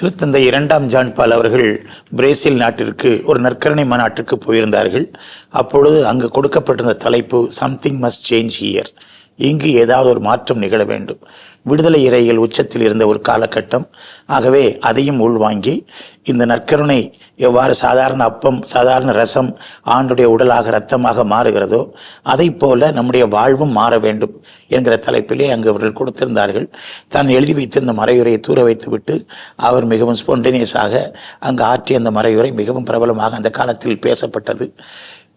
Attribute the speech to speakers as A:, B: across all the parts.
A: திருத்தந்தை இரண்டாம் ஜான்பால் அவர்கள் பிரேசில் நாட்டிற்கு ஒரு நற்கரணை மாநாட்டிற்கு போயிருந்தார்கள். அப்பொழுது அங்கு கொடுக்கப்பட்டிருந்த தலைப்பு சம்திங் மஸ்ட் சேஞ்ச் ஹியர் இங்கு ஏதாவது ஒரு மாற்றம் நிகழ வேண்டும். விடுதலை இறைகள் உச்சத்தில் இருந்த ஒரு காலகட்டம். ஆகவே அதையும் உள்வாங்கி இந்த நற்கருணை எவ்வாறு சாதாரண அப்பம் சாதாரண ரசம் ஆண்டுடைய உடலாக ரத்தமாக மாறுகிறதோ அதைப் போல நம்முடைய வாழ்வும் மாற வேண்டும் என்கிற தலைப்பிலே அங்கு அவர்கள் கொடுத்திருந்தார்கள். தான் எழுதி வைத்திருந்த மறையுரையை தூர வைத்துவிட்டு அவர் மிகவும் ஸ்பான்டேனியஸாக அங்கு ஆற்றிய அந்த மறையுரை மிகவும் பிரபலமாக அந்த காலத்தில் பேசப்பட்டது.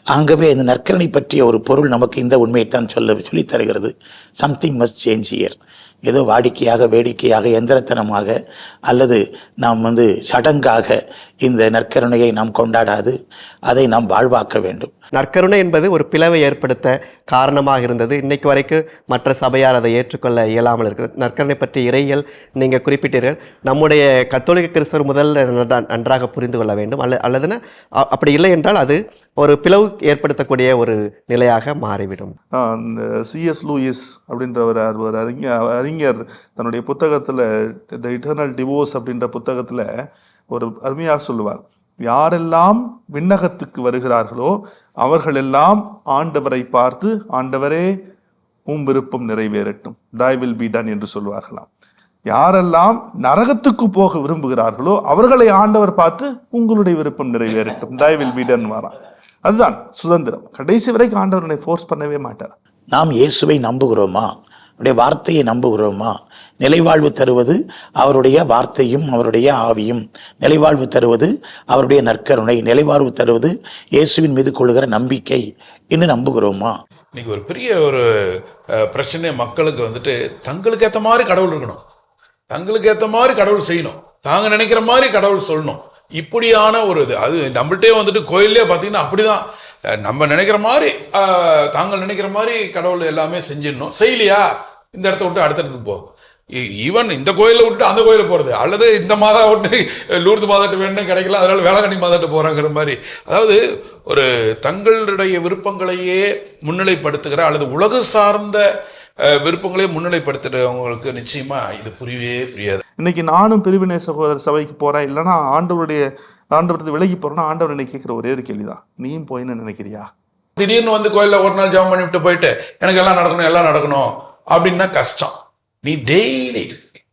A: ஆகவே இந்த நற்கரணை பற்றிய ஒரு பொருள் நமக்கு இந்த உண்மையைத்தான் சொல்ல சொல்லித் தருகிறது. சம்திங் மஸ்ட் சேஞ்ச் இயர் ஏதோ வாடிக்கையாக வேடிக்கையாக எந்திரத்தனமாக அல்லது நாம் வந்து சடங்காக இந்த நற்கருணையை நாம் கொண்டாடாது அதை நாம் வாழ்வாக்க வேண்டும்.
B: நற்கருணை என்பது ஒரு பிளவை ஏற்படுத்த காரணமாக இருந்தது. இன்னைக்கு வரைக்கும் மற்ற சபையார் அதை ஏற்றுக்கொள்ள இயலாமல் இருக்கு நற்கருணை பற்றிய இறையியல் நீங்கள் குறிப்பிட்டீர்கள். நம்முடைய கத்தோலிக்க கிறிஸ்தவர் முதல்ல நன்றா- நன்றாக புரிந்து கொள்ள வேண்டும். அல்ல அல்லதுன்னா அப்படி இல்லை என்றால் அது ஒரு பிளவு ஏற்படுத்தக்கூடிய ஒரு நிலையாக மாறிவிடும்.
C: சிஎஸ் லூயிஸ் அப்படின்ற ஒரு அறிஞர் அறிஞர் தன்னுடைய புத்தகத்தில் த இட்டர்னல் டிவோர்ஸ் அப்படின்ற புத்தகத்தில் ஒரு அருமையாக சொல்லுவார். யாரெல்லாம் விண்ணகத்துக்கு வருகிறார்களோ அவர்களெல்லாம் ஆண்டவரை பார்த்து ஆண்டவரே உம் விருப்பம் நிறைவேறட்டும். தாய் வில் பி டன் என்று சொல்வார்களாம். யாரெல்லாம் நரகத்துக்கு போக விரும்புகிறார்களோ அவர்களை ஆண்டவர் பார்த்து உங்களுடைய விருப்பம் நிறைவேறட்டும். தாய் வில் பி டன் வாராம். அதுதான் சுதந்திரம். கடைசி வரைக்கும் ஆண்டவர் என்னை ஃபோர்ஸ் பண்ணவே மாட்டார்.
A: நாம் இயேசுவை நம்புகிறோமா? அவருடைய வார்த்தையை நம்புகிறோமா? நிலைவாழ்வு தருவது அவருடைய வார்த்தையும் அவருடைய ஆவியும். நிலைவாழ்வு தருவது அவருடைய நற்கருணை. நிலைவாழ்வு தருவது இயேசுவின் மீது கொள்கிற நம்பிக்கை. என்று நம்புகிறோமா?
D: இன்னைக்கு ஒரு பெரிய ஒரு பிரச்சனை மக்களுக்கு வந்துட்டு தங்களுக்கு ஏற்ற மாதிரி கடவுள் இருக்கணும். தங்களுக்கு ஏற்ற மாதிரி கடவுள் செய்யணும். தாங்க நினைக்கிற மாதிரி கடவுள் சொல்லணும். இப்படியான ஒரு இது. அது நம்மள்கிட்டே வந்துட்டு கோயிலே பார்த்தீங்கன்னா அப்படிதான். நம்ம நினைக்கிற மாதிரி தாங்கள் நினைக்கிற மாதிரி கடவுள் எல்லாமே செஞ்சிடணும். செய்யலையா? இந்த இடத்த விட்டு அடுத்த இடத்துக்கு போ. ஈவன் இந்த கோயிலை விட்டு அந்த கோயிலுக்கு போகிறது அல்லது இந்த மாதா விட்டு லூர்து மாதாட்டு வேணும் கிடைக்கல அதனால வேளாங்கண்ணி மாதாட்டு போகிறாங்கிற மாதிரி. அதாவது ஒரு தங்களுடைய விருப்பங்களையே முன்னிலைப்படுத்துகிற அல்லது உலகு சார்ந்த அஹ், விருப்பங்களையே முன்னிலைப்படுத்துகிறவங்களுக்கு நிச்சயமா இது புரியவே புரியாது.
C: இன்னைக்கு நானும் பிரிவினை சகோதர சபைக்கு போறேன். இல்லைன்னா ஆண்டவருடைய ஆண்டவரத்து விலகி போறேன்னா ஆண்டவர் என்னை கேட்குற ஒரே ஒரு கேள்விதான். நீயும் போயின்னு நினைக்கிறியா?
D: திடீர்னு வந்து கோயிலில் ஒரு நாள் ஜாம் பண்ணிவிட்டு போயிட்டு எனக்கு எல்லாம் நடக்கணும் எல்லாம் நடக்கணும். அப்படின்னா கஷ்டம். நீ டெய்லி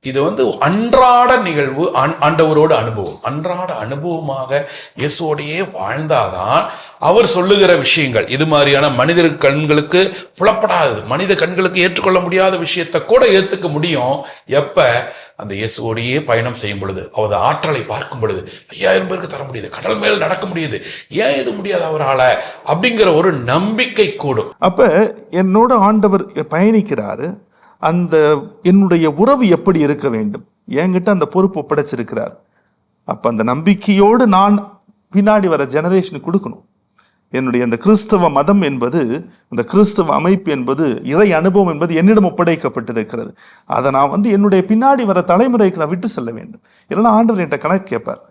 D: இது வந்து அன்றாட நிகழ்வு ஆண்- ஆண்டவரோட அனுபவம். அன்றாட அனுபவமாக இயேசுவோடையே வாழ்ந்தாதான் அவர் சொல்லுகிற விஷயங்கள். இது மாதிரியான மனிதர் கண்களுக்கு புலப்படாதது. மனித கண்களுக்கு ஏற்றுக்கொள்ள முடியாத விஷயத்தை கூட ஏற்றுக்க முடியும். எப்ப? அந்த இயேசுவோடையே பயணம் செய்யும் பொழுது அவர் ஆற்றலை பார்க்கும் பொழுது ஐயாயிரம் பேருக்கு தர முடியுது. கடல் மேல் நடக்க முடியுது. ஏன் இது முடியாது அவரால? அப்படிங்கிற ஒரு நம்பிக்கை கூடும்.
C: அப்ப என்னோட ஆண்டவர் பயணிக்கிறாரு. அந்த என்னுடைய உறவு எப்படி இருக்க வேண்டும்? என்கிட்ட அந்த பொறுப்பு ஒப்படைச்சிருக்கிறார். அப்ப அந்த நம்பிக்கையோடு நான் பின்னாடி வர ஜெனரேஷனுக்கு கொடுக்கணும். என்னுடைய அந்த கிறிஸ்தவ மதம் என்பது அந்த கிறிஸ்தவ அமைப்பு என்பது இறை அனுபவம் என்பது என்னிடம் ஒப்படைக்கப்பட்டிருக்கிறது. அதை நான் வந்து என்னுடைய பின்னாடி வர தலைமுறைக்கு நான் விட்டு செல்ல வேண்டும். இல்லைன்னா ஆண்டவர் என்கிட்ட கணக்கு கேட்பார்.